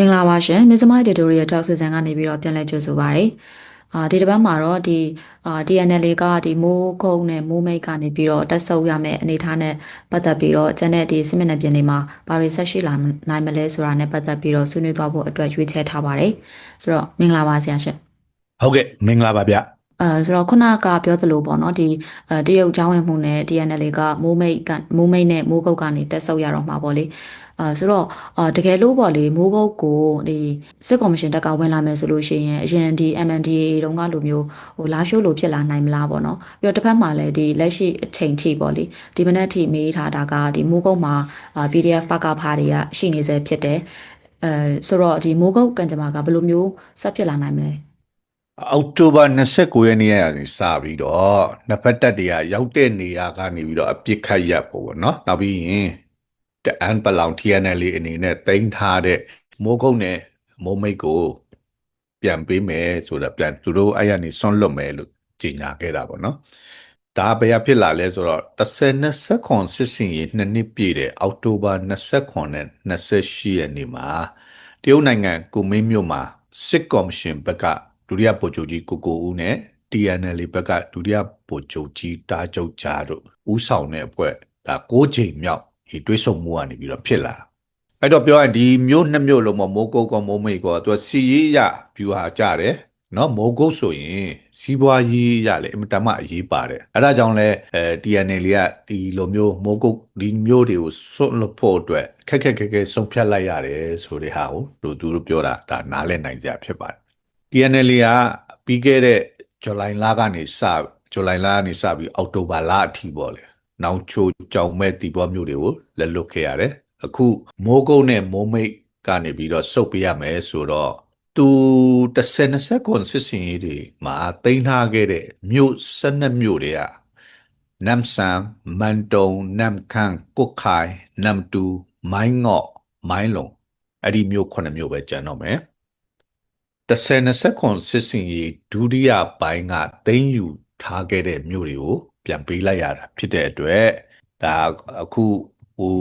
မင်္ဂလာပါရှင်မစ္စမိုင်းဒီတိုရီယယ်ထောက်စီဇန်ကနေပြီးတော့ပြန်လည်ကြိုဆိုပါရစေ။အာဒီတစ်ပတ်မှာတော့ဒီအာ DNL ကဒီမိုးကုန်းနဲ့မိုးမိတ်ကနေပြီးတော့တက်ဆုပ်ရမယ့်အနေအထားနဲ့ပတ်သက်ပြီးတော့ကျန်တဲ့ဒီစစ်မျက်နှာပြင်တွေမှာဘာတွေဆက်ရှိလာနိုင်မလဲဆိုတာနဲ့ပတ်သက်ပြီးတော့ဆွေးနွေးသွားဖို့အတွက်ရွေးချယ်ထားပါတယ်။ဆိုတော့မင်္ဂလာပါဆရာရှင်ဟုတ်ကဲ့မင်္ဂလာပါဗျ။အဲဆိုတော့ခုနကပြောသလိုပေါ့နော်ဒီအဲတရုတ်ကျောင်းဝင်မှုနဲ့ DNL ကမိုးမိတ်ကမိုးမိတ်နဲ့မိုးကုတ်ကနေတက်ဆုပ်ရတော့မှာပေါ့လေ။ အာဆိုတော့အာတကယ်လို့ပေါ့လေမိုးကုတ်ကိုဒီစစ်ကော်မရှင်တက်ကဝင်လာမယ်ဆိုလို့ရှိရင်အရင်ဒီ MNDAA တုန်းကလိုမျိုးဟိုလာရှိုးလိုဖြစ်လာနိုင်မလားပေါ့နော်ပြီးတော့တစ်ဖက်မှာလည်းဒီလက်ရှိအချိန်ထိပေါ့လေဒီမနေ့ထိမေးထားတာကဒီမိုးကုတ်မှာအာ PDF ပကဖာတွေကရှိနေစေဖြစ်တယ်အဲဆိုတော့ဒီမိုးကုတ်ကံကြမ္မာကဘယ်လိုမျိုးဆက်ဖြစ်လာနိုင်မလဲအောက်တိုဘာ29ရက်နေ့ကနေစပြီးတော့နှစ်ဖက်တပ်တွေကရောက်တဲ့နေရာကနေပြီးတော့အပြစ်ခတ်ရပ်ဖို့ပေါ့နော်နောက်ပြီးရင် တအန်ပလောင် TNL အနေနဲ့တင်ထားတဲ့မိုးကုတ်နဲ့မိုးမိတ်ကိုပြန်ပေးမယ်ဆိုတော့ပြန်သူတို့အဲ့ရနေဆွန့်လွတ်မယ်လို့ကြေညာခဲ့တာပေါ့နော်ဒါဘယ်ရဖြစ်လာလဲဆိုတော့30ခွန်စစ်စင်ရေးနှစ်နှစ်ပြည့်တဲ့အောက်တိုဘာ29နဲ့28ရက်နေ့မှာတရုတ်နိုင်ငံကူမင်းမြို့မှာစစ်ကော်မရှင်ဘက်ကဒုတိယဗိုလ်ချုပ်ကြီးကိုကိုဦးနဲ့ TNL ဘက်ကဒုတိယဗိုလ်ချုပ်ကြီးတာကျုပ်ကြားတို့ဦးဆောင်တဲ့အဖွဲ့ဒါ6ချိန်မြောက် ဒီတွေးဆုံမှုကနေပြီးတော့ဖြစ်လာတာအဲ့တော့ပြောရင်ဒီမျိုးနှစ်မျိုးလုံးမမိုးကုတ်ကောမိုးမိတ်ကောသူကစီရေးရဗျူဟာကြတယ်နော်မိုးကုတ်ဆိုရင်စီးပွားရေးရလေအင်မတန်မှအရေးပါတယ်အဲ့ဒါကြောင့်လဲအဲ TNL ကဒီလိုမျိုးမိုးကုတ်ဒီမျိုးတွေကိုစွန့်လွတ်ဖို့အတွက်ခက်ခက်ခက်ခဲဆုံးဖြတ်လိုက်ရတယ်ဆိုတဲ့ဟာကိုသူတို့ပြောတာဒါနားလည်နိုင်ကြဖြစ်ပါတယ် TNL ကပြီးခဲ့တဲ့ဇူလိုင်လကနေစဇူလိုင်လကနေစပြီးအောက်တိုဘာလအထိပေါ့လေ နောင်ချိုကြောင်မဲ့တီပွားမျိုးတွေကိုလက်လွတ်ခဲ့ရတယ်အခုမိုးကုတ်နဲ့မိုးမိတ်ကနေပြီးတော့စုပ်ပေးရမယ်ဆိုတော့သူ30ကွန်စစ်စင်ရေးတွေမှာတင်ထားခဲ့တဲ့မြို့12မြို့တွေကနမ်ဆမ်မန်တုံနမ်ခန့်ကုတ်ခိုင်နမ်တူမိုင်းငေါ့မိုင်းလုံအဲ့ဒီမြို့9မြို့ပဲကျန်တော့မယ်30ခွန်စစ်စင်ရေးဒုတိယပိုင်းကသိမ်းယူထားခဲ့တဲ့မြို့တွေကို ပြန်ပေးလိုက်ရတာဖြစ်တဲ့အတွက်ဒါအခုဟို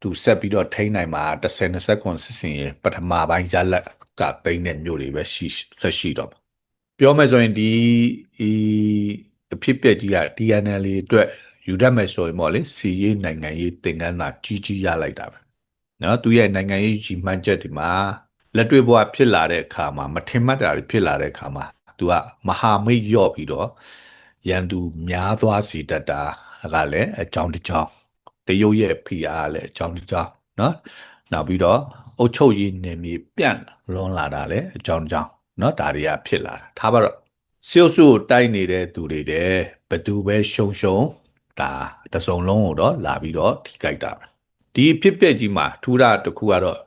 သူဆက်ပြီးတော့ထိန်းနိုင်မှာ30ခွန်စစ်စင်ရေးပထမပိုင်းရလက်ကသိမ်းတဲ့မြို့တွေပဲရှိဆက်ရှိတော့ပြောမယ်ဆိုရင်ဒီဒီအဖြစ်ပြက်ကြီးက DNL အတွက်ယူတတ်မယ်ဆိုရင်ပေါ့လေစီရေးနိုင်ငံရေးသင်ခန်းစာကြီးကြီးရလိုက်တာပဲเนาะသူရဲ့နိုင်ငံရေးကြီးမှန်းချက်ဒီမှာလက်တွေ့ဘဝဖြစ်လာတဲ့အခါမှာမထင်မှတ်တာတွေဖြစ်လာတဲ့အခါမှာ तू ကမဟာမိတ်ရော့ပြီးတော့ ရန်သူများသွားစီတတ်တာကလည်းအကြောင်းတစ်ကြောင်းတရုတ်ရဲ့ဖိအားကလည်းအကြောင်းတစ်ကြောင်းเนาะနောက်ပြီးတော့အုတ်ချုပ်ရည်နေမြေပြန့်လွန်လာတာလည်းအကြောင်းတစ်ကြောင်းเนาะဒါတွေကဖြစ်လာတာထားပါတော့ဆီယုစုကိုတိုက်နေတဲ့သူတွေတဲ့ဘသူပဲရှုံရှုံဒါတစုံလုံးကိုတော့လာပြီးတော့ထိကြိုက်တာဒီဖြစ်ပျက်ကြီးမှာထူတာတစ်ခုကတော့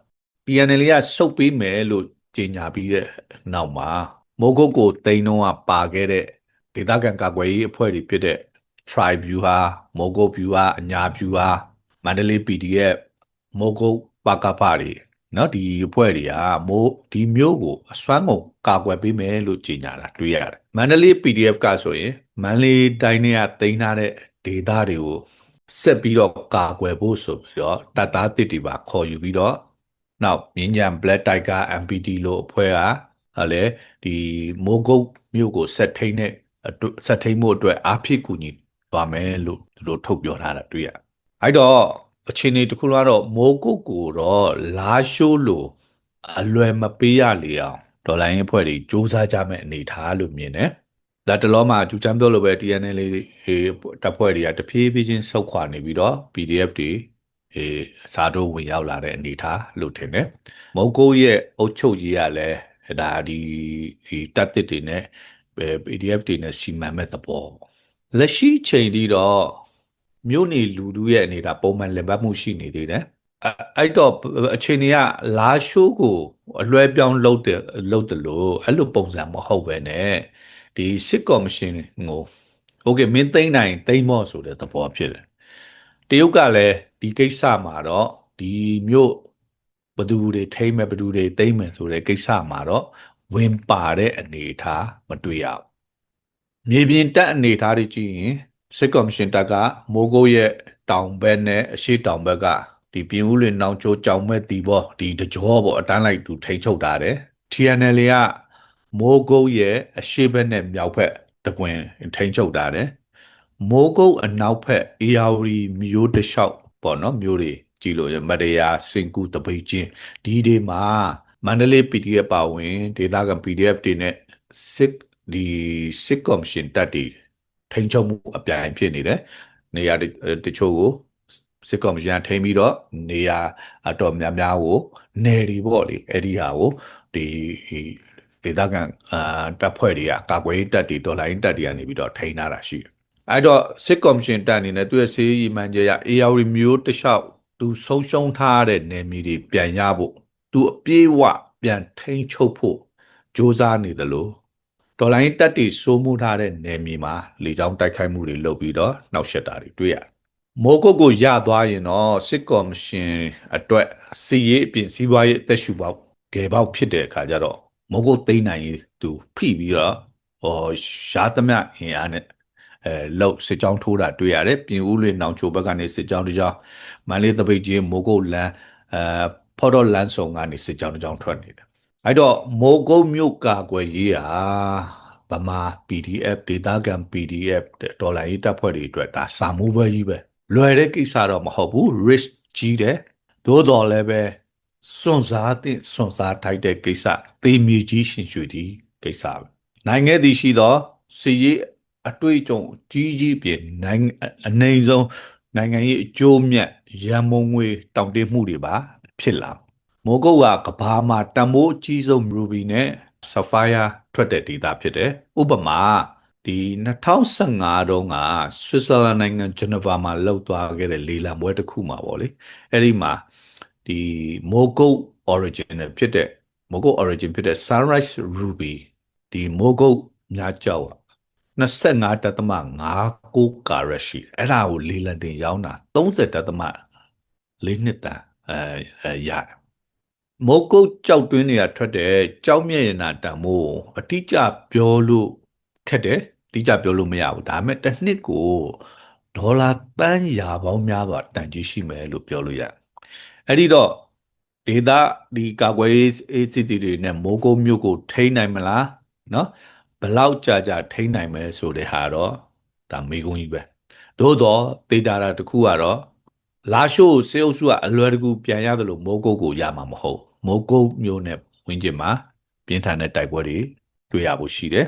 PNL ကစုပ်ပေးမယ်လို့ကြေညာပြီးတဲ့နောက်မှာမိုးကုတ်ကိုတိန်တော့ပါခဲ့တဲ့ ဒေသခံကာကွယ်ရေးအဖွဲ့တွေဖြစ်တဲ့ Tribe View ဟာ Mogo View ဟာအညာ View ဟာမန္တလေး PDF Mogo ပါကဖတွေနော်ဒီအဖွဲ့တွေကမိုးဒီမျိုးကိုအစွမ်းကုန်ကာကွယ်ပေးမယ်လို့ကြေညာတာတွေ့ရတယ်မန္တလေး PDF ကဆိုရင်မန္တလေးတိုင်းနဲ့ကတင်ထားတဲ့ဒေသတွေကိုဆက်ပြီးတော့ကာကွယ်ဖို့ဆိုပြီးတော့တပ်သားတစ်တီပါခေါ်ယူပြီးတော့နောက်မြင်းညံ Black Tiger MPD လို့အဖွဲ့ကဟဲ့လေဒီမိုးကုတ်မြို့ကိုဆက်ထိန်တဲ့ ဆက်ထိန်မှုအတွက်အားဖြစ်ကူညီသွားမယ်လို့သူတို့ထုတ်ပြောထားတာတွေ့ရအဲ့တော့အခြေအနေတစ်ခုကတော့မိုးကုတ်ကိုတော့လာရှိုးလို့အလွယ်မပေးရလေအောင်ဒေါ်လာရင်းအဖွဲ့တွေစူးစမ်းကြမဲ့အနေထားလို့မြင်တယ်လက်တလောမှာဂျူချမ်းပြောလို့ပဲ TNL တပ်ဖွဲ့တွေကတဖြည်းဖြည်းချင်းဆုတ်ခွာနေပြီးတော့ PDF တွေအေးအစားတို့ဝင်ရောက်လာတဲ့အနေထားလို့ထင်တယ်။မုတ်ကိုရဲ့အုတ်ချုပ်ကြီးကလည်းဒါဒီဒီတပ်တစ်တွေနဲ့ PDF တွေနဲ့စီမံမဲ့သဘော။လက်ရှိချိန်ထိတော့မြို့နေလူလူရဲ့အနေဒါပုံမှန်လည်ပတ်မှုရှိနေသေးတယ်။အဲ့တော့အချိန်တွေကလာရှိုးကိုအလွဲပြောင်းလုပ်တယ်လုပ်တယ်လို့အဲ့လိုပုံစံမဟုတ်ပဲနဲ့ဒီစစ်ကော်မရှင်ကိုโอเคမင်းသိမ့်နိုင်သိမ့်မော့ဆိုတဲ့သဘောဖြစ်တယ်။တရုတ်ကလည်းဒီကိစ္စမှာတော့ဒီမြို့ဘသူတွေထိမ့်မဲ့ဘသူတွေသိမ့်မယ်ဆိုတဲ့ကိစ္စမှာတော့ ဝင်ပါတဲ့အနေအထားမတွေ့ရဘူး။မြေပြင်တက်အနေအထားတွေကြည့်ရင်စစ်ကော်မရှင်တပ်ကမိုးကိုရဲ့တောင်ဘက်နဲ့အရှေ့တောင်ဘက်ကဒီပြင်ဦးလွင်နောင်ချိုကြောင်မဲ့တီပေါ့ဒီတကြောပေါ့အတန်းလိုက်သူထိန်ချုပ်ထားတယ် TNL ကမိုးကုတ်ရဲ့အရှိဘက်နဲ့မြောက်ဘက်တကွင်ထိန်ချုပ်ထားတယ်မိုးကုတ်အနောက်ဘက်အေယာဝတီမျိုးတစ်လျှောက်ပေါ့နော်မျိုးတွေကြည်လို့ရမတရားစင်ကူတပိတ်ချင်းဒီဒီမှာ မန္တလေး PDF ပါဝင်ဒေသခံ PDF တွေနဲ့စစ်ဒီစစ်ကော်မရှင်တက်တီထိန်ချုပ်မှုအပြိုင်ဖြစ်နေတယ်နေရာတတချို့ကိုစစ်ကော်မရှင်ကထိန်းပြီးတော့နေရာအတော်များများကိုနယ်တွေပေါ့လေအဲ့ဒီဟာကိုဒီဒေသခံအာတပ်ဖွဲ့တွေကကာကွယ်ရေးတပ်တွေဒေါ်လာရင်းတပ်တွေကနေပြီးတော့ထိန်းထားတာရှိတယ်အဲ့တော့စစ်ကော်မရှင်တပ်အနေနဲ့သူ့ရဲ့စေးရီမှန်ချက်ရ AR မျိုးတစ်လျှောက်သူဆုံးရှုံးထားတဲ့နယ်မြေတွေပြန်ရဖို့ သူအပြေးဝပြန်ထိန်းချုပ်ဖို့စ조사နေတယ်လို့ဒေါ်လာရင်းတပ်တွေစိုးမိုးထားတဲ့နယ်မြေမှာလေကြောင်းတိုက်ခိုက်မှုတွေလုပ်ပြီးတော့နှောက်ယှက်တာတွေတွေ့ရတယ်မိုးကုတ်ကိုရသွားရင်တော့စစ်ကော်မရှင်အတွက်စီရေးအပြင်စီးပွားရေးအသက်ရှူပေါက်ဂယ်ပေါက်ဖြစ်တဲ့အခါကျတော့မိုးကုတ်သိမ်းနိုင်ရေးသူဖိပြီးတော့ဟောရှားသမျှအင်အားနဲ့အဲလောက်စစ်ကြောင်းထိုးတာတွေ့ရတယ်ပြင်ဦးလွင်နောင်ချိုဘက်ကနေစစ်ကြောင်းတစ်ကြောင်းမန္တလေးသပိတ်ကြီးမိုးကုတ်လမ်းအဲ ဖော်တော်လမ်းဆောင်ကနေစစ်ကြောင်းတစ်ကြောင်းထွက်နေတယ်အဲ့တော့မိုးကုတ်မြို့ကာကွယ်ရေးဟာဗမာ PDF ဒေတာကန် PDF ဒေါ်လာရေးတပ်ဖွဲ့တွေအတွက်ဒါစာမိုးပွဲကြီးပဲလွယ်တဲ့ကိစ္စတော့မဟုတ်ဘူး risk ကြီးတယ်သို့တော်လည်းပဲစွန့်စားတဲ့စွန့်စားထိုက်တဲ့ကိစ္စသေမီကြီးရှင်ရွှေဒီကိစ္စပဲနိုင်ငံတည်ရှိသောစီရေးအတွေ့အကြုံကြီးကြီးပြင်နိုင်ငံအနေဆုံးနိုင်ငံရေးအကျိုးမြတ်ရန်မုံငွေတောင့်တမှုတွေပါ ဖြစ်လာမိုးကုတ်ကကဘာမှာတန်မိုးအကြီးဆုံး ruby နဲ့ sapphire ထွက်တဲ့ဒေတာဖြစ်တယ်ဥပမာဒီ2015တုန်းကဆွစ်ဇာလန်နိုင်ငံဂျနီဗာမှာလှုပ်သွားခဲ့တဲ့လေလံပွဲတစ်ခုမှာပေါ့လေအဲ့ဒီမှာဒီမိုကုတ် original ဖြစ်တဲ့မိုကုတ် origin ဖြစ်တဲ့ sunrise ruby ဒီမိုကုတ်များကြောက်25.59ကာရက်ရှိအဲ့ဒါကိုလေလံတင်ရောင်းတာ30.4နှစ်တန် အဲအဲရတယ်မိုးကုတ်ကြောက်တွင်းတွေကထွက်တယ်ကြောက်မြင့်ရနာတန်မိုးအတိကျပြောလို့ခက်တယ်တိကျပြောလို့မရဘူးဒါပေမဲ့တစ်နှစ်ကိုဒေါ်လာတန်းရာပေါင်းများစွာတန်ကြီးရှိမယ်လို့ပြောလို့ရတယ်အဲ့ဒီတော့ဒေတာဒီကာကွယ်အေးစစ်တီတွေနဲ့မိုးကုတ်မြို့ကိုထိန်းနိုင်မလားနော်ဘလောက်ကြာကြာထိန်းနိုင်မယ်ဆိုတဲ့ဟာတော့ဒါမေကုန်းကြီးပဲသို့တော့ဒေတာတာတစ်ခုကတော့ လာရှိုးစေအုပ်စုကအလွယ်တကူပြန်ရတယ်လို့မိုးကုတ်ကိုရမှာမဟုတ်မိုးကုတ်မျိုးနဲ့ဝင်းကျင်မှာပြင်းထန်တဲ့တိုက်ပွဲတွေတွေ့ရဖို့ရှိတယ်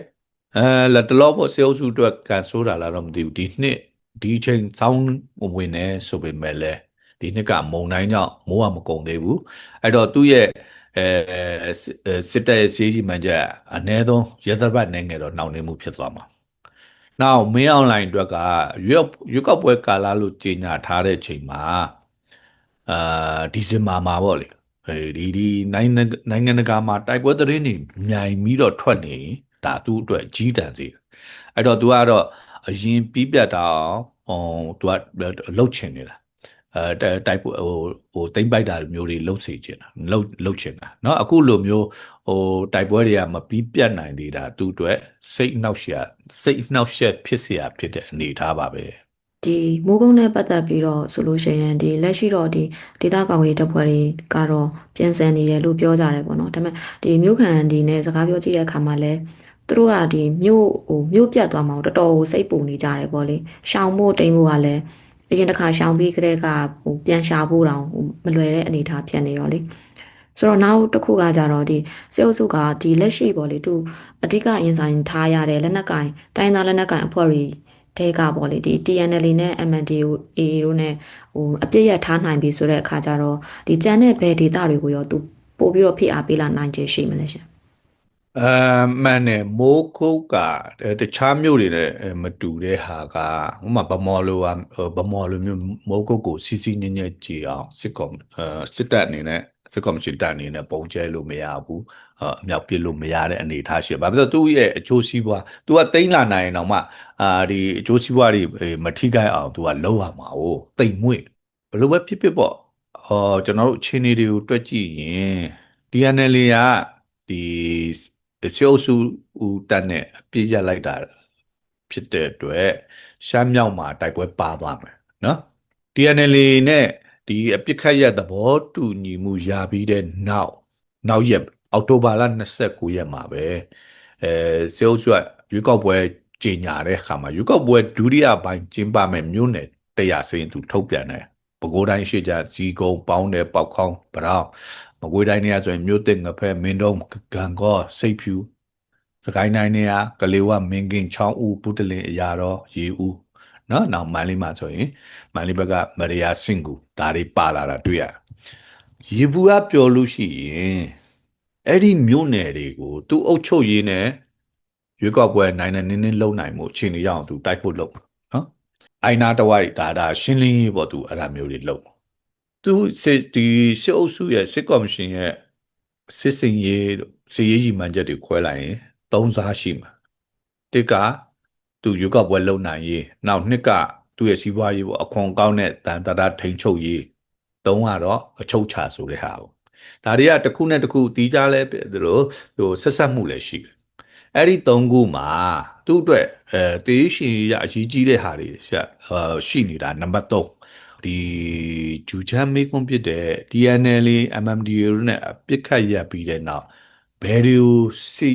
အဲလက်တလောပေါ့စေအုပ်စုအတွက်ကန်ဆိုးတာလားတော့မသိဘူးဒီနှစ်ဒီချိန်စောင်းဝင်နေဆိုပေမဲ့လည်းဒီနှစ်ကမုံတိုင်းကြောင့်မိုးကမကုန်သေးဘူးအဲ့တော့သူ့ရဲ့အဲစစ်တပ်ရဲ့စီးကြီးမှန်ချက်အ ਨੇ ဆုံးရသဘတ်နိုင်ငံတော့နှောင့်နှေးမှုဖြစ်သွားမှာ နောက်မင်းအွန်လိုင်းအတွက်ကရွက်ရွက်ကောက်ပွဲကာလလို့ကြေညာထားတဲ့ချိန်မှာအာဒီဇင်ဘာမှာပေါ့လေအဲဒီဒီနိုင်ငံနိုင်ငံတကာမှာတိုက်ပွဲသတင်းတွေမြိုင်ပြီးတော့ထွက်နေရင်ဒါသူ့အတွက်ကြီးတန်စေတယ်အဲ့တော့ तू ကတော့အရင်ပြီးပြတ်တာအောင်ဟို तू ကလှုပ်ချင်နေတာအဲတိုက်ပွဲဟိုဟိုတိမ့်ပိုက်တာမျိုးတွေလှုပ်စေချင်တာလှုပ်လှုပ်ချင်တာเนาะအခုလိုမျိုး ဟိုတိုက်ပွဲတွေကမပြီးပြတ်နိုင်သေးတာသူ့အတွက်စိတ်နှောက်ရှက်စိတ်နှောက်ရှက်ဖြစ်เสียဖြစ်တဲ့အနေအထားပါပဲ ဒီမိုးကုတ်နဲ့ပတ်သက်ပြီးတော့ဆိုလို့ရှိရင်ဒီလက်ရှိတော့ဒီဒေသကောင်ရေးတပ်ဖွဲ့တွေကတော့ပြင်ဆင်နေတယ်လို့ပြောကြတယ်ပေါ့နော်ဒါပေမဲ့ဒီမြို့ခံဒီနဲ့စကားပြောကြည့်တဲ့အခါမှာလည်းသူတို့ကဒီမြို့ဟိုမြို့ပြတ်သွားမှတော်တော်ကိုစိတ်ပူနေကြတယ်ပေါ့လေရှောင်ဖို့တိမ်ဖို့ကလည်းအရင်တစ်ခါရှောင်ပြီးကတည်းကဟိုပြန်ရှာဖို့တောင်ဟိုမလွယ်တဲ့အနေအထားဖြစ်နေတော့လေ ဆိုတော့နောက်တစ်ခုကကြတော့ဒီစေအုပ်စုကဒီလက်ရှိပေါ့လေသူအဓိကရင်ဆိုင်ထားရတဲ့လက်နက်ကင်တိုင်းသားလက်နက်ကင်အဖွဲ့တွေတဲကပေါ့လေဒီ TNL နဲ့ MNDO AA တို့ ਨੇ ဟိုအပြည့်ရထားနိုင်ပြီဆိုတဲ့အခါကျတော့ဒီကြံတဲ့ဘယ်ဒေတာတွေကိုရောသူပို့ပြီးတော့ဖိအားပေးလာနိုင်ခြင်းရှိမလဲရှင်အဲမှန်တယ်မိုးကုတ်ကအဲတခြားမြို့တွေနဲ့အဲမတူတဲ့ဟာကဟိုမှာဗမော်လိုဟာဟိုဗမော်လိုမျိုးမိုးကုတ်ကိုစီစီညံ့ညံ့ကြည်အောင်စစ်ကောင်အဲစစ်တပ်အနေနဲ့ စစ်ကောင်စီတပ်အနေနဲ့ပုံကျဲလို့မရဘူးအအမြောက်ပစ်လို့မရတဲ့အနေအထားရှိတယ်။ဘာဖြစ်လို့လဲသူ့ရဲ့အကျိုးစီးပွား तू ကတိမ့်လာနိုင်ရင်တော့မှအာဒီအကျိုးစီးပွားတွေအေးမထိခိုက်အောင် तू ကလုံးရမှာ哦တိမ်မွေ့ဘယ်လိုပဲဖြစ်ဖြစ်ပေါ့ဟောကျွန်တော်တို့အခြေအနေတွေကိုတွက်ကြည့်ရင် DNL ကဒီစေအုပ်စုဦးတက်နဲ့အပြစ်ရလိုက်တာဖြစ်တဲ့အတွက်ရှမ်းမြောက်မှာတိုက်ပွဲပါသွားမယ်နော် DNL နဲ့ ဒီအပြစ်ခတ်ရက်သဘောတူညီမှုရပြီးတဲ့နောက်နောက်ရက်အောက်တိုဘာလ29ရက်မှာပဲအဲစေအုပ်စုကရွေးကောက်ပွဲကြီးညာတဲ့အခါမှာရွေးကောက်ပွဲဒုတိယပိုင်းကျင်းပမဲ့မြို့နယ်တရားစင်းသူထုတ်ပြန်တယ်ပဲခူးတိုင်းရှိကြဇီကုံပေါင်းတယ်ပေါက်ခေါင်းဗရောင်းမကွေးတိုင်းနေရာဆိုရင်မြို့တင်ငဖဲမင်းတုံးဂံကောစိတ်ဖြူစကိုင်းတိုင်းနေရာကလေးဝမင်းကင်းချောင်းဦးပုတလင်အရာတော်ရေဦး နော်နောက်မန္တလေးမှာဆိုရင်မန္တလေးဘက်ကမရိယာစင်ကူဒါတွေပါလာတာတွေ့ရရေဘူးကပြောလို့ရှိရင်အဲ့ဒီမြို့နယ်တွေကိုသူအုပ်ချုပ်ရေးနဲ့ရွေးကောက်ပွဲနိုင်နိုင်နင်းနင်းလုံနိုင်မှုအခြေအနေရအောင်သူတိုက်ဖို့လုပ်နော်အိုင်နာတဝိုက်ဒါဒါရှင်းလင်းရေးပေါ့သူအဲ့ဒါမျိုးတွေလုပ်သူစစ်ဒီစစ်အုပ်စုရဲ့စစ်ကော်မရှင်ရဲ့စစ်စင်ရေးတို့စစ်ရေးကြီးမှန်ချက်တွေခွဲလိုက်ရင်သုံးစားရှိမှာတစ်က သူရွေးကောက်ပွဲလုပ်နိုင်ရေးနောက်နှစ်ကသူ့ရဲ့စီးပွားရေးပေါ့အခွန်ကောက်တဲ့တန်တတာထိန်ချုပ်ရေးသုံးကတော့အချုပ်ချာဆိုတဲ့ဟာပေါ့ဒါတွေကတစ်ခုနဲ့တစ်ခုတီးကြလဲဒီလိုဟိုဆက်ဆက်မှုလည်းရှိတယ်အဲ့ဒီသုံးခုမှာသူ့အတွက်အဲတေးရှင်ရအရေးကြီးတဲ့ဟာတွေရှိနေတာနံပါတ်3ဒီဂျူချမ်းမေးခွန်းဖြစ်တဲ့ DNL MMDA နဲ့အပြစ်ခတ်ရပြီးတဲ့နောက်ဘယ်လိုစိ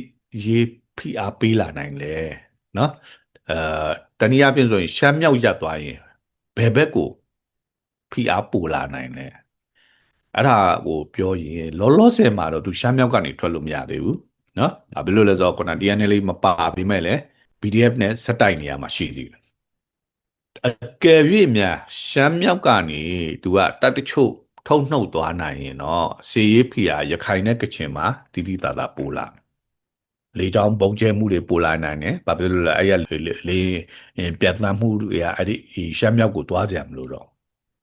ရေးဖိအားပေးလာနိုင်လဲနော် အဲတနည်းအားဖြင့်ဆိုရင်ရှမ်းမြောက်ရက်သွားရင်ဘယ်ဘက်ကိုဖိအားပိုလာနိုင်လဲအဲ့ဒါကိုပြောရင်လောလောဆယ်မှာတော့သူရှမ်းမြောက်ကနေထွက်လို့မရသေးဘူးနော်ဒါဘယ်လိုလဲဆိုတော့ခုန DNA လေးမပါပေမဲ့လည်း PDF နဲ့စက်တိုက်နေရမှာရှိသေးတယ်အကယ်၍များရှမ်းမြောက်ကနေသူကတတ်တချို့ထုံနှုတ်သွားနိုင်ရင်တော့စေရေးဖီယာရခိုင်နဲ့ကချင်မှာတိတိတသာပို့လာ လေကြောင်းပုံကျဲမှုတွေပိုလာနိုင်တယ်။ဘာဖြစ်လို့လဲအဲ့ရလေလေလေပြတ်သန်းမှုတွေကအဲ့ဒီဒီရှမ်းမြောက်ကိုသွားကြမလို့တော့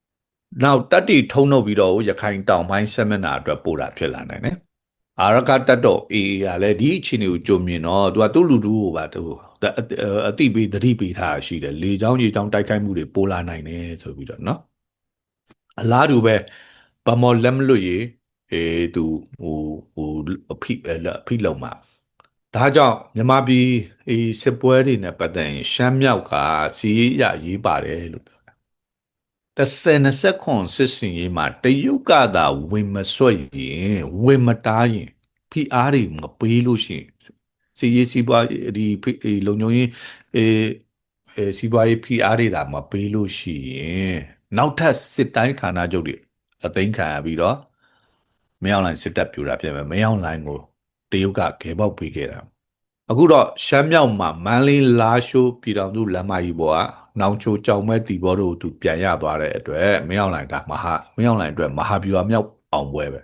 ။နောက်တက်တီထုံနှုတ်ပြီးတော့ရခိုင်တောင်ပိုင်းဆက်မျက်နှာအတွက်ပို့တာဖြစ်လာနိုင်တယ်။အာရကတက်တော့အေးကလည်းဒီအခြေအနေကိုကြုံမြင်တော့သူကသူ့လူတူကိုပါသူအတိပေးသတိပေးထားရှိတယ်။လေကြောင်းရေကြောင်းတိုက်ခိုက်မှုတွေပိုလာနိုင်တယ်ဆိုပြီးတော့နော်။အလားတူပဲဗမော်လက်မလွတ်ရေအေးသူဟိုဟိုအဖိအဖိလုံမှာ ဒါကြောင့်မြန်မာပြည်အေးစစ်ပွဲတွေနဲ့ပတ်သက်ရင်ရှမ်းမြောက်ကစီးရေးရရေးပါတယ်လို့ပြောတာ။တစ်ဆယ်နှစ်ဆက်ခွန်စစ်စင်ရေးမှာတရုတ်ကသာဝင်မဆွတ်ရင်ဝင်မတားရင်ဖိအားတွေမပေးလို့ရှိရင်စီးရေးစီးပွားရေးဒီဖိအေးလုံခြုံရေးအေးအေးစီးပွားရေးဖိအားတွေဒါမပေးလို့ရှိရင်နောက်ထပ်စစ်တိုင်းဌာနချုပ်တွေအသိမ်းခံရပြီးတော့မင်းအောင်လိုင်းစစ်တပ်ပြူတာဖြစ်မယ်မင်းအောင်လိုင်းကို တရုတ်ကခဲပေါက်ပေးခဲ့တာအခုတော့ရှမ်းမြောက်မှာမန်းလေးလာရှိုးပြည်တော်သူလမ်းမကြီးပေါ်ကနောင်ချိုကြောင်မဲတီဘောတို့သူပြန်ရသွားတဲ့အတွက်မင်းအောင်လိုင်ကမဟာမင်းအောင်လိုင်အတွက်မဟာဗျူဟာမြောက်အောင်ပွဲပဲ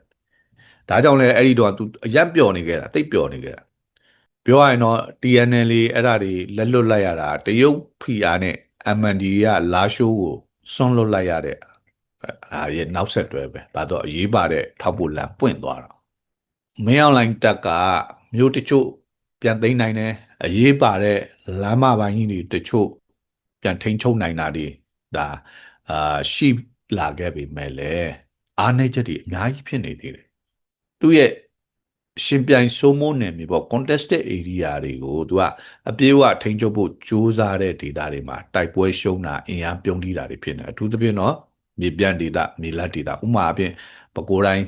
ဒါကြောင့်လဲအဲ့ဒီတော့သူအရက်ပျော်နေခဲ့တာတိတ်ပျော်နေခဲ့တာပြောရရင်တော့ TNL အဲ့ဒါတွေလက်လွတ်လိုက်ရတာတရုတ်ဖီအားနဲ့ MND ကလာရှိုးကိုစွန့်လွတ်လိုက်ရတဲ့အာရဲ့နောက်ဆက်တွဲပဲဒါတော့အရေးပါတဲ့ထောက်ပို့လမ်းပွင့်သွားတာ မင်းအောင်လိုင်းတက်ကမျိုးတချို့ပြန်သိမ်းနိုင်တယ်အရေးပါတဲ့လမ်းမပိုင်းကြီးတွေတချို့ပြန်ထိန်းချုပ်နိုင်တာတွေဒါအာရှိလာခဲ့ပြီမဲ့လေအားနေချက်တွေအများကြီးဖြစ်နေသေးတယ်သူရဲ့ရှင်ပြိုင်စိုးမိုးနယ်မြေပေါ့ contested area တွေကိုသူကအပြေးအဝထိန်းချုပ်ဖို့ကြိုးစားတဲ့ data တွေမှာတိုက်ပွဲရှုံးတာအင်အားပြုံးတိတာတွေဖြစ်နေတယ်အထူးသဖြင့်တော့မြေပြန့် data မြေလတ် data ဥပမာအဖြစ်ပဲခူးတိုင်း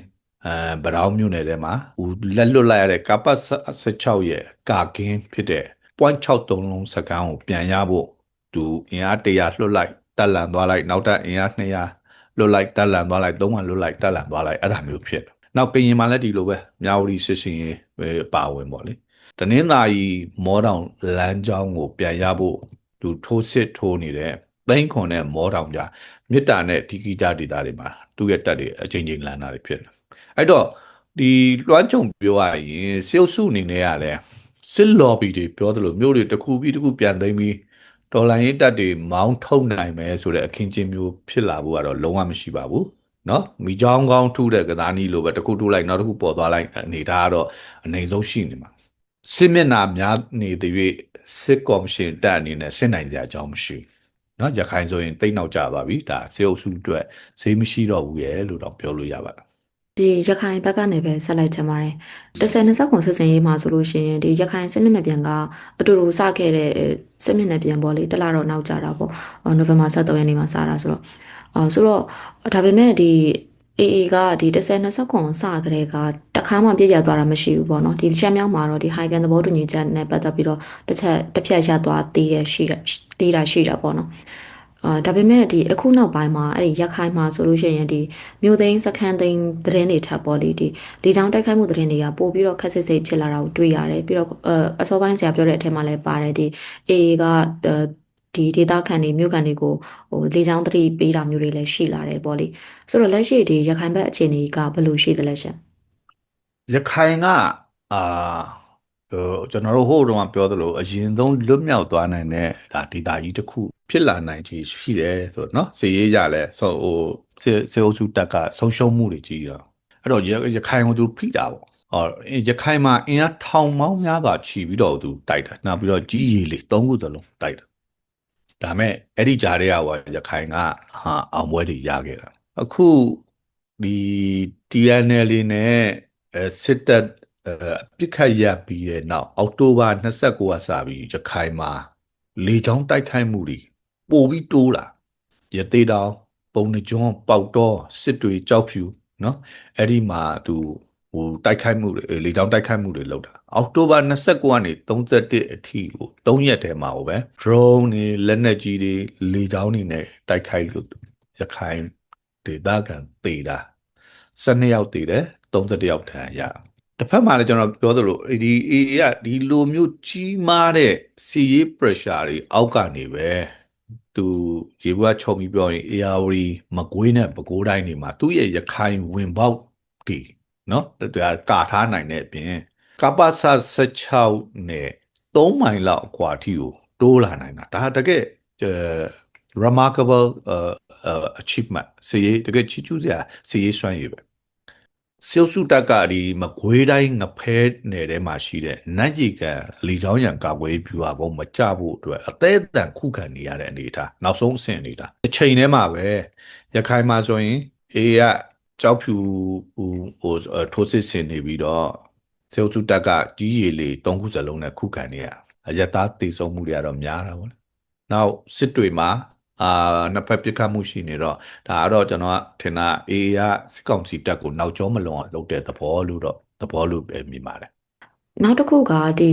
အဲဗရောင်းမြို့နယ်ထဲမှာဟိုလက်လွတ်လိုက်ရတဲ့ကပတ်16ရဲ့ကာကင်းဖြစ်တဲ့ .63 လုံးစကန်ကိုပြန်ရဖို့သူအင်အား100လွတ်လိုက်တက်လန်သွားလိုက်နောက်ထပ်အင်အား200လွတ်လိုက်တက်လန်သွားလိုက်300လွတ်လိုက်တက်လန်သွားလိုက်အဲ့ဒါမျိုးဖြစ်တယ်နောက်ကရင်မှာလည်းဒီလိုပဲမြဝတီစစ်စင်ရေးပဲပါဝင်ပေါ့လေတနင်္သာရီမောတောင်လမ်းကြောင်းကိုပြန်ရဖို့သူထိုးစစ်ထိုးနေတဲ့သိန်းခွန်နဲ့မောတောင်ကြားမြစ်တာနဲ့ဒီကီတာဒေတာတွေမှာသူ့ရဲ့တက်တွေအချိန်ချင်းလန်တာတွေဖြစ်တယ် အဲ့တော့ဒီလွှမ်းခြုံပြောရရင်စေုပ်စုအနေနဲ့ကလည်းစစ် lobby တွေပြောသလိုမျိုးတွေတစ်ခုပြီးတစ်ခုပြန်သိမ်းပြီးဒေါ်လာရေးတက်တွေမောင်းထုတ်နိုင်မယ်ဆိုတဲ့အခင်းချင်းမျိုးဖြစ်လာဖို့ကတော့လုံးဝမရှိပါဘူးနော်မိချောင်းကောင်းထူးတဲ့ကစားနည်းလိုပဲတစ်ခုထူးလိုက်နောက်တစ်ခုပေါ်သွားလိုက်အနေဒါကတော့အနေဆုံးရှိနေမှာစစ်မျက်နှာများနေတဲ့၍စစ်ကော်မရှင်တက်အနေနဲ့စစ်နိုင်စရာအကြောင်းမရှိနော်ရခိုင်ဆိုရင်တိတ်နောက်ကြသွားပြီဒါစေအုပ်စုအတွက်ဈေးမရှိတော့ဘူးရဲ့လို့တော့ပြောလို့ရပါတယ် ဒီရခိုင်ဘက်ကနေပဲဆက်လိုက်ချင်ပါတယ်။တစ်ဆယ်နှစ်ဆက်ကွန်ဆက်စင်ရေးမှာဆိုလို့ရှိရင်ဒီရခိုင်စစ်မျက်နှာပြန်ကအတူတူစခဲ့တဲ့စစ်မျက်နှာပြန်ပေါ့လေတစ်လတော့နောက်ကြတာပေါ့။အော်နိုဝင်ဘာ23ရက်နေ့မှာစတာဆိုတော့အာဆိုတော့ဒါပေမဲ့ဒီ AA ကဒီ10 20ခွန်စကြတဲ့ကတခါမှပြည့်ရသွားတာမရှိဘူးပေါ့နော်ဒီရှမ်းမြောက်မှာတော့ဒီ high can သဘောတူညီချက်နဲ့ပတ်သက်ပြီးတော့တစ်ချက်တစ်ဖြတ်ရသွားသေးတယ်ရှိတယ်သေးတာရှိတာပေါ့နော် အာဒါပေမဲ့ဒီအခုနောက်ပိုင်းမှာအဲ့ဒီရခိုင်မှာဆိုလို့ရှိရင်ဒီမြို့သိမ်းစခန်းသိမ်းသတင်းတွေထပ်ပေါ်လေဒီလေချောင်းတိုက်ခိုက်မှုသတင်းတွေကပို့ပြီးတော့ခက်စစ်စစ်ဖြစ်လာတာကိုတွေ့ရတယ်ပြီးတော့အစောပိုင်းဆရာပြောတဲ့အထက်မှာလည်းပါတယ်ဒီ AA ကဒီဒေတာခန်တွေမြို့ကန်တွေကိုဟိုလေချောင်းသတိပေးတာမျိုးတွေလည်းရှိလာတယ်ပေါ့လေဆိုတော့လက်ရှိဒီရခိုင်ဘက်အခြေအနေကဘယ်လိုရှိသလဲရှင်ရခိုင်ကအာ ဟိုကျွန်တော်တို့ဟိုတုန်းကပြောသလိုအရင်ဆုံးလွတ်မြောက်သွားနိုင်တဲ့ဒါဒေတာကြီးတစ်ခုဖြစ်လာနိုင်ချေရှိတယ်ဆိုတော့နော်စေရေးကြလဲဆိုဟိုစေအုပ်စုတက်ကဆုံးရှုံးမှုတွေကြီးတော့အဲ့တော့ရခိုင်ကိုသူဖိတာပေါ့အော်ရခိုင်မှာအင်အားထောင်ပေါင်းများစွာခြီပြီးတော့သူတိုက်တာနောက်ပြီးတော့ကြီးရေလေးသုံးခုသလုံးတိုက်တာဒါမဲ့အဲ့ဒီကြားထဲကရခိုင်ကဟာအောင်ပွဲတွေရခဲ့တာအခုဒီ TNL နဲ့စစ်တပ် ပြစ်ခတ်ရပြီးတဲ့နောက်အောက်တိုဘာ29ကစပြီးရခိုင်မှာလေကြောင်းတိုက်ခိုက်မှုတွေပိုပြီးတိုးလာရသေးတောင်ပုံနှကျွန်းပေါက်တော့စစ်တွေကြောက်ဖြူเนาะအဲ့ဒီမှာသူဟိုတိုက်ခိုက်မှုတွေလေကြောင်းတိုက်ခိုက်မှုတွေလုပ်တာအောက်တိုဘာ29ကနေ31အထိကို3ရက်တည်းမှာဟိုပဲ drone တွေလက်နက်ကြီးတွေလေကြောင်းတွေနဲ့တိုက်ခိုက်လို့ရခိုင်ဒေသခံတေတာ12ယောက်တေတယ်31ယောက်ထံရ တစ်ဖက်မှာလည်းကျွန်တော်ပြောသလိုဒီ AA ကဒီလိုမျိုးကြီးမားတဲ့စီရေး pressure တွေအောက်ကနေပဲသူရေဘူးကချုံပြီးပြောရင် ARD မကွေးနဲ့ပဲခူးတိုင်းနေမှာသူ့ရဲ့ရခိုင်ဝင်ပေါက်တီနော်တူကာထားနိုင်တဲ့အပြင်ကပ္ပစ16နဲ့3မိုင်လောက်အကွာအထိကိုတိုးလာနိုင်တာဒါတကယ် remarkable uh, uh, achievement စီရေးတကယ်ချီးကျူးစရာစီရေးစွမ်းရည်ပဲ စေုပ်စုတက်ကဒီမကွေးတိုင်းငဖဲနယ်ထဲမှာရှိတဲ့နတ်ကြီးကန်လီချောင်းရံကာကွယ်ပြူဟာကုန်းမကြဖို့အတွက်အသေးအတန်ခုခံနေရတဲ့အနေအထားနောက်ဆုံးအဆင့်အနေအထားအချိန်ထဲမှာပဲရခိုင်မှာဆိုရင်အေးကကြောက်ဖြူဟိုဟိုထိုးစစ်ဆင်နေပြီးတော့စေုပ်စုတက်ကကြီးရည်လေး၃ခုစလုံးနဲ့ခုခံနေရအယက်သားတည်ဆုံမှုတွေကတော့များတာပေါ့လေနောက်စစ်တွေမှာ အာနှစ်ဖက်ပြစ်ခတ်မှုရှိနေတော့ဒါကတော့ကျွန်တော်ကထင်တာအေးကစစ်ကောင်စီတပ်ကိုနောက်ကျောမလွန်အောင်လုပ်တဲ့သဘောလို့တော့သဘောလို့ပဲမြင်ပါတယ်နောက်တစ်ခုကဒီ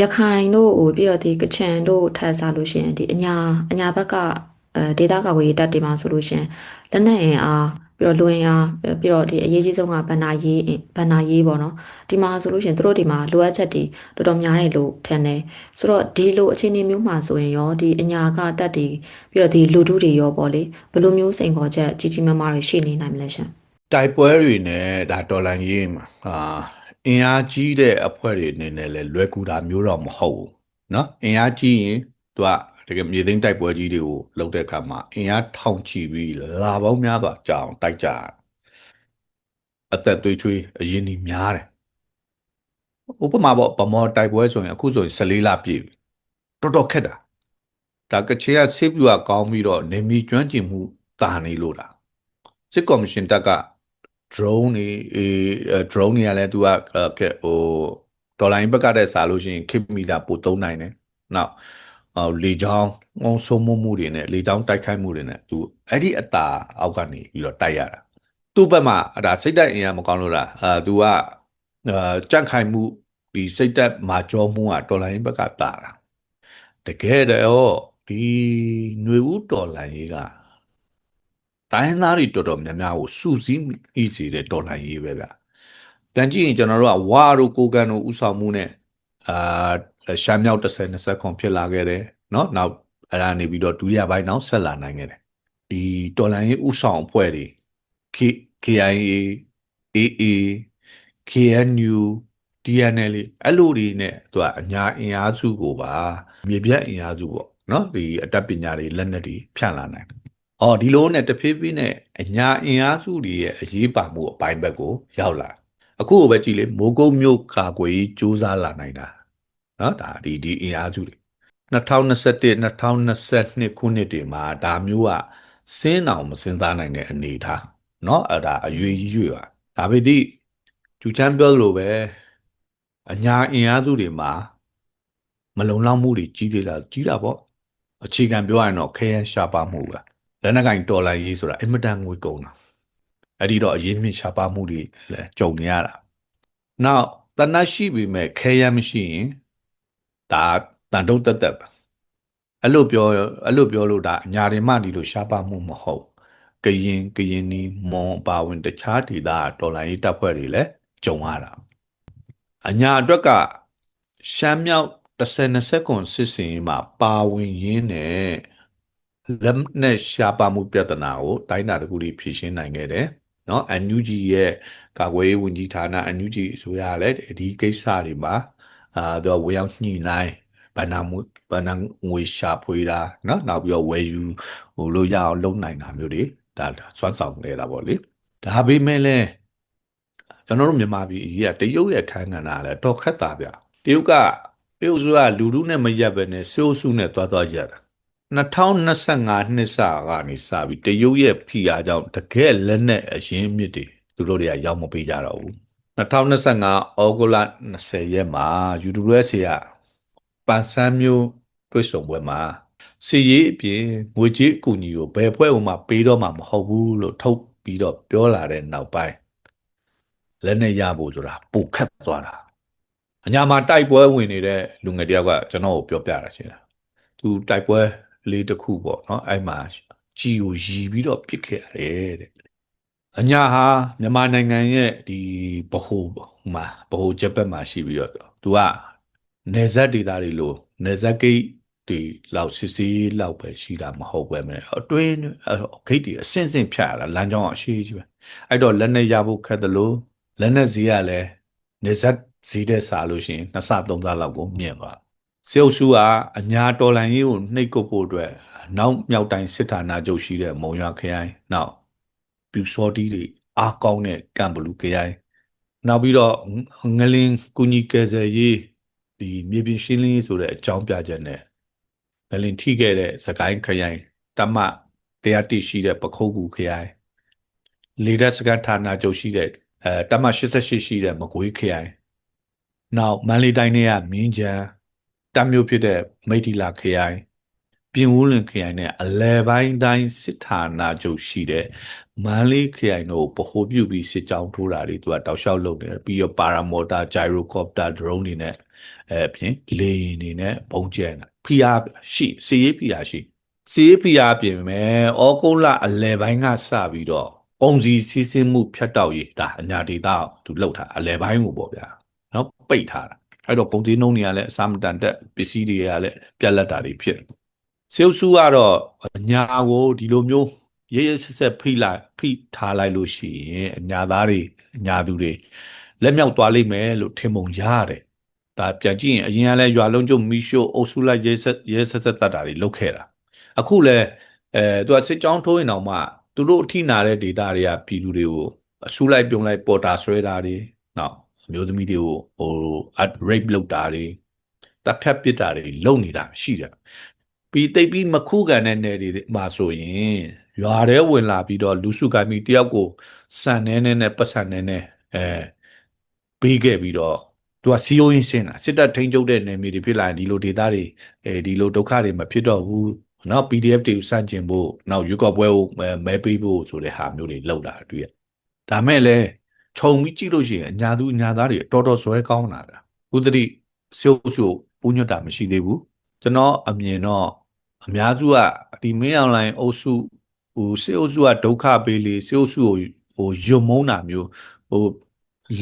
ရခိုင်တို့ဟိုပြီးတော့ဒီကချင်တို့ထပ်စားလို့ရှိရင်ဒီအညာအညာဘက်ကအဲဒေတာကဝေးတက်တွေမှာဆိုလို့ရှိရင်လက်နက်အင်အား ပြီးတော့လူအင်အားပြီးတော့ဒီအရေးကြီးဆုံးကဗန္နာရေးဗန္နာရေးပေါ့နော်ဒီမှာဆိုလို့ရှိရင်တို့ဒီမှာလိုအပ်ချက်တွေတော်တော်များတယ်လို့ထင်တယ်ဆိုတော့ဒီလိုအခြေအနေမျိုးမှာဆိုရင်ရောဒီအညာကတက်တွေပြီးတော့ဒီလူထုတွေရောပေါ့လေဘယ်လိုမျိုးစိန်ခေါ်ချက်ကြီးကြီးမားမားတွေရှိနေနိုင်မလဲရှင် တိုက်ပွဲတွေနဲ့ဒါတော်လန်ရေးမှာအာအင်အားကြီးတဲ့အဖွဲ့တွေအနေနဲ့လည်းလွယ်ကူတာမျိုးတော့မဟုတ်ဘူးเนาะအင်အားကြီးရင်သူက တကယ်မြေသိမ်းတိုက်ပွဲကြီးတွေကိုလုပ်တဲ့အခါမှာအင်အားထောင်ချီပြီးလာပေါင်းများစွာကြာအောင်တိုက်ကြရတယ်အသက်သွေးချွေးအရင်ကြီးများတယ်ဥပမာပေါ့ဗမော်တိုက်ပွဲဆိုရင်အခုဆိုရင်14လပြည့်ပြီတော်တော်ခက်တာဒါကချေကဆေးပြူကကောင်းပြီးတော့နေမီကျွမ်းကျင်မှုတာနေလို့လားစစ်ကော်မရှင်တပ်က drone တွေအဲ drone တွေကလည်းသူကကဲဟိုဒေါ်လာရင်းဘက်ကတည်းစားလို့ရှိရင်ခိမီတာပိုသုံးနိုင်တယ်။နောက်ဟို လေချောင်းငုံဆုံးမှုမှုတွေနဲ့လေချောင်းတိုက်ခိုက်မှုတွေနဲ့သူအဲ့ဒီအတာအောက်ကနေပြီးတော့တိုက်ရတာ။သူ့ဘက်မှာဒါစိတ်တက်အင်အားမကောင်းလို့လားအာသူကအာကြန့်ခိုင်မှုဒီစိတ်တက်မာကြောမှုကဒေါ်လာရင်းဘက်ကတာတာ။တကယ်တော့ဒီຫນွေဦးဒေါ်လာရေးကတိုင်းရင်းသားတွေတော်တော်များများကိုစုစည်းမိစေတဲ့တော်လှန်ရေးပဲဗျ။ပြန်ကြည့်ရင်ကျွန်တော်တို့ကဝါတို့ကိုကန်တို့ဥဆောင်မှုနဲ့အာ ရှမ်းမြောက်10 20ခွန်ဖြစ်လာခဲ့တယ်နော်နောက်အဲ့ဒါနေပြီးတော့ဒုတိယပိုင်းနောက်ဆက်လာနိုင်ခဲ့တယ်ဒီတော်လိုင်းရေးဥဆောင်အဖွဲ့တွေ KIA AA KNU DNL အဲ့လိုတွေနဲ့သူကအညာအင်အားစုကိုပါမြေပြတ်အင်အားစုပေါ့နော်ဒီအတတ်ပညာတွေလက်နက်တွေဖြန့်လာနိုင်တယ်။အော်ဒီလိုနဲ့တဖြည်းဖြည်းနဲ့အညာအင်အားစုတွေရဲ့အရေးပါမှုအပိုင်းဘက်ကိုရောက်လာ။အခုကိုပဲကြည့်လေမိုးကုတ်မြို့ကာကွယ်ကြီးစူးစမ်းလာနိုင်တာ နော်ဒါဒီဒီအင်အားစုတွေ2021 2022ခုနှစ်တွေမှာဒါမျိုးကစင်းအောင်မစင်းသားနိုင်တဲ့အနေအထား။နော်အဲ့ဒါအရွေကြီးရွေပါ။ဒါပေသည့်ကျူချမ်းပြောလို့ပဲအညာအင်အားစုတွေမှာမလုံလောက်မှုတွေကြီးသေးလားကြီးတာပေါ့အခြေခံပြောရရင်တော့ခဲယမ်းရှားပါမှုပဲရလက်နက်ကင်တော်လိုင်းရေးဆိုတာအင်မတန်ငွေကုန်တာအဲ့ဒီတော့အရင်မြင့်ရှားပါမှုတွေလည်းကြုံနေရတာနောက်တနတ်ရှိပြီမဲ့ခဲရမရှိရင် ဒါတန်တုတ်တက်တက်အဲ့လိုပြောအဲ့လိုပြောလို့ဒါအညာတွေမှဒီလိုရှားပါမှုမဟုတ်ကရင်ကရင်နီမွန်ပါဝင်တခြားဒေသတော်လိုင်းရေးတပ်ဖွဲ့တွေလည်းကြုံရတာအညာအတွက်ကရှမ်းမြောက်30 20ကွန်စစ်စင်မှာပါဝင်ရင်းနဲ့လက်နဲ့ရှားပါမှုပြဿနာကိုတိုင်းတာတကူကြီးဖြေရှင်းနိုင်ခဲ့တယ်နော် NUG ရဲ့ကာကွယ်ရေးဝန်ကြီးဌာန NUG အစိုးရလည်းဒီကိစ္စတွေမှာ အာတော့ဝေရောက်ညှိနှိုင်းဗန္နာမှုဗန္နာငွေရှာဖွေတာเนาะနောက်ပြီးတော့ဝယ်ယူဟိုလို့ရအောင်လုပ်နိုင်တာမျိုးတွေဒါစွမ်းဆောင်နေတာပေါ့လေဒါပေမဲ့လည်းကျွန်တော်တို့မြန်မာပြည်ကြီးကတရုတ်ရဲ့ခန်းကဏ္ဍလည်းတော့ခက်တာဗျတရုတ်ကတရုတ်ဆိုတာလူထုနဲ့မရက်ပဲနဲ့စိုးစုနဲ့တွားတွားရက်တာ 2025နှစ်စကနေစပြီးတရုတ်ရဲ့ဖိအားကြောင့်တကယ်လက်နဲ့အရင်မြစ်တွေသူတို့တွေကရောက်မပေးကြတော့ဘူး 2025ဩဂုတ်လ20ရက်မှာ UWS ကပန်ဆန်းမျိုးတွစ်ဆုံပွဲမှာစီရေးအပြင်ငွေကြေးအကူအညီကိုဘယ်ဖွဲ့မှပေးတော့မှာမဟုတ်ဘူးလို့ထုတ်ပြီးတော့ပြောလာတဲ့နောက်ပိုင်းလက်နဲ့ရဖို့ဆိုတာပိုခက်သွားတာအညာမှာတိုက်ပွဲဝင်နေတဲ့လူငယ်တယောက်ကကျွန်တော်ကိုပြောပြတာရှိတယ်သူတိုက်ပွဲလေးတစ်ခုပေါ့နော်အဲ့မှာကြီးကိုရီပြီးတော့ပြစ်ခဲ့ရတယ်တဲ့ အညာဟာမြန်မာနိုင်ငံရဲ့ဒီဗဟိုပေါ့ဟိုမှာဗဟိုချက်ဘက်မှာရှိပြီးတော့သူကနေဇက်ဒေတာတွေလို့နေဇက်ဂိတ်တွေလောက်စစ်စေးလောက်ပဲရှိတာမဟုတ်ပဲမယ်အတွင်းဂိတ်တွေအစင်းစင်းဖြတ်ရတာလမ်းကြောင်းအရှိကြီးပဲအဲ့တော့လက်နဲ့ရဖို့ခက်တယ်လို့လက်နဲ့ဈေးကလည်းနေဇက်ဈေးတဲ့စားလို့ရှိရင်နှစ်ဆသုံးဆလောက်ကိုမြင့်သွားစေအုပ်စုကအညာတော်လန်ရေးကိုနှိပ်ကုတ်ဖို့အတွက်နောက်မြောက်တိုင်းစစ်ဌာနချုပ်ရှိတဲ့မုံရွာခရိုင်နောက် ပြူစောတီးတွေအားကောင်းတဲ့ကံဘလူခရိုင်နောက်ပြီးတော့ငလင်းကုညီကယ်ဆယ်ရေးဒီမြေပြင်ရှင်းလင်းရေးဆိုတဲ့အကြောင်းပြချက်နဲ့ငလင်းထိခဲ့တဲ့စကိုင်းခရိုင်တမတရားတိရှိတဲ့ပခုတ်ကူခရိုင်လေတပ်စကန်ဌာနချုပ်ရှိတဲ့အဲတမ88ရှိတဲ့မကွေးခရိုင်နောက်မန္တလေးတိုင်းရဲ့မင်းချံတပ်မျိုးဖြစ်တဲ့မိထီလာခရိုင်ပြင်ဦးလွင်ခရိုင်နဲ့အလဲပိုင်းတိုင်းစစ်ဌာနချုပ်ရှိတဲ့ မန္တလေးခရိုင်တို့ဗဟိုပြုပြီးစစ်ကြောင်းထိုးတာတွေသူကတောက်လျှောက်လုပ်နေတယ်ပြီးတော့ပါရာမော်တာဂျိုင်ရိုကော်ပတာဒရုန်းတွေနဲ့အဲအပြင်လေယာဉ်တွေနဲ့ပုံကျဲတာဖီအားရှိစီရေးဖီအားရှိစီရေးဖီအားပြင်မဲ့ဩကုန်းလအလဲပိုင်းကစပြီးတော့ပုံစီစီးဆင်းမှုဖြတ်တောက်ရေးဒါအညာဒေတာသူလှုပ်တာအလဲပိုင်းကိုပေါ့ဗျာနော်ပိတ်ထားတာအဲ့တော့ပုံသေးနှုံးတွေကလည်းအစာမတန်တက်ပစ္စည်းတွေကလည်းပြက်လက်တာတွေဖြစ်စေုပ်စုကတော့အညာကိုဒီလိုမျိုး ရရဆက်ဆက်ဖိလိုက်ဖိထားလိုက်လို့ရှိရင်အညာသားတွေအညာသူတွေလက်မြောက်သွားလိမ့်မယ်လို့ထင်ပုံရတယ်ဒါပြန်ကြည့်ရင်အရင်ကလည်းရွာလုံးကျုံမီရှို့အုပ်စုလိုက်ရဲဆက်ရဲဆက်ဆက်တတ်တာတွေလုပ်ခဲ့တာအခုလည်းအဲသူကစစ်ကြောင်းထိုးရင်တော့မှသူတို့အထိနာတဲ့ဒေတာတွေကပြည်သူတွေကိုအစုလိုက်ပြုံလိုက်ပေါ်တာဆွဲတာတွေနော်အမျိုးသမီးတွေကိုဟို at rape လုပ်တာတွေတပ်ဖြတ်ပစ်တာတွေလုပ်နေတာရှိတယ်ပြီးတိတ်ပြီးမခုခံတဲ့နယ်တွေမှာဆိုရင် ရွာထဲဝင်လာပြီးတော့လူစုကိုင်းပြီးတယောက်ကိုစံနေနေနဲ့ပတ်စံနေနေအဲပေးခဲ့ပြီးတော့သူကစီယိုရင်းစင်တာစစ်တပ်ထိန်းချုပ်တဲ့နယ်မြေတွေဖြစ်လာရင်ဒီလိုဒေသတွေအဲဒီလိုဒုက္ခတွေမဖြစ်တော့ဘူးနော် PDF တွေကိုစန့်ကျင်ဖို့နောက်ရွေးကောက်ပွဲကိုမဲပေးဖို့ဆိုတဲ့ဟာမျိုးတွေလောက်တာတွေ့ရဒါမဲ့လည်းခြုံပြီးကြည့်လို့ရှိရင်အညာသူအညာသားတွေတော်တော်ဇွဲကောင်းလာတာဥဒတိစုပ်စုပူညွတ်တာမရှိသေးဘူးကျွန်တော်အမြင်တော့အများစုကဒီမင်းအွန်လိုင်းအုပ်စု ဟိုစေအုပ်စုကဒုက္ခပေးလေစေအုပ်စုကိုဟိုယွံမုန်းတာမျိုးဟို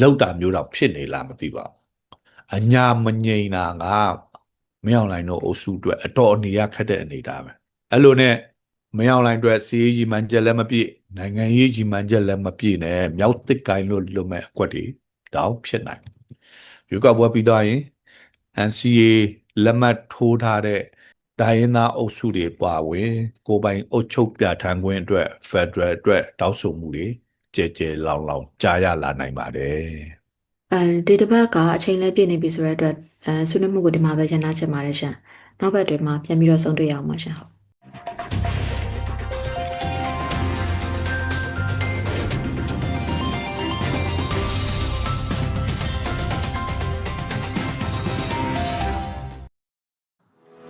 လောက်တာမျိုးတော့ဖြစ်နေလားမသိပါဘူးအညာမငိမ့်တာကမင်းအွန်လိုင်းတို့အုပ်စုအတွက်အတော်အနေရခက်တဲ့အနေဒါပဲအဲ့လိုနဲ့မင်းအောင်လိုင်းအတွက်စီးရေးကြီးမှန်ချက်လည်းမပြည့်နိုင်ငံရေးကြီးမှန်ချက်လည်းမပြည့်နဲ့မြောက်တစ်ကိုင်းလို့လွတ်မဲ့အကွက်တွေတောင်းဖြစ်နိုင်ရွေးကောက်ပွဲပြီးသွားရင် NCA လက်မှတ်ထိုးထားတဲ့ ဒိုင်းနာအုပ်စုတွေပါဝင် ကိုပိုင်အုပ်ချုပ်ပြဋ္ဌာန်းခွင့်အတွက် Federal အတွက်တောင်းဆိုမှုတွေကြဲကြဲလောင်လောင်ကြားရလာနိုင်ပါတယ်အဲဒီတစ်ပတ်ကအချိန်လဲပြည့်နေပြီဆိုတဲ့အတွက်အဲဆွေးနွေးမှုကိုဒီမှာပဲရန်နာချင်ပါတယ်ရှင်နောက်ဘက်တွေမှာပြန်ပြီးတော့ဆုံတွေ့ရအောင်ပါရှင်ဟုတ်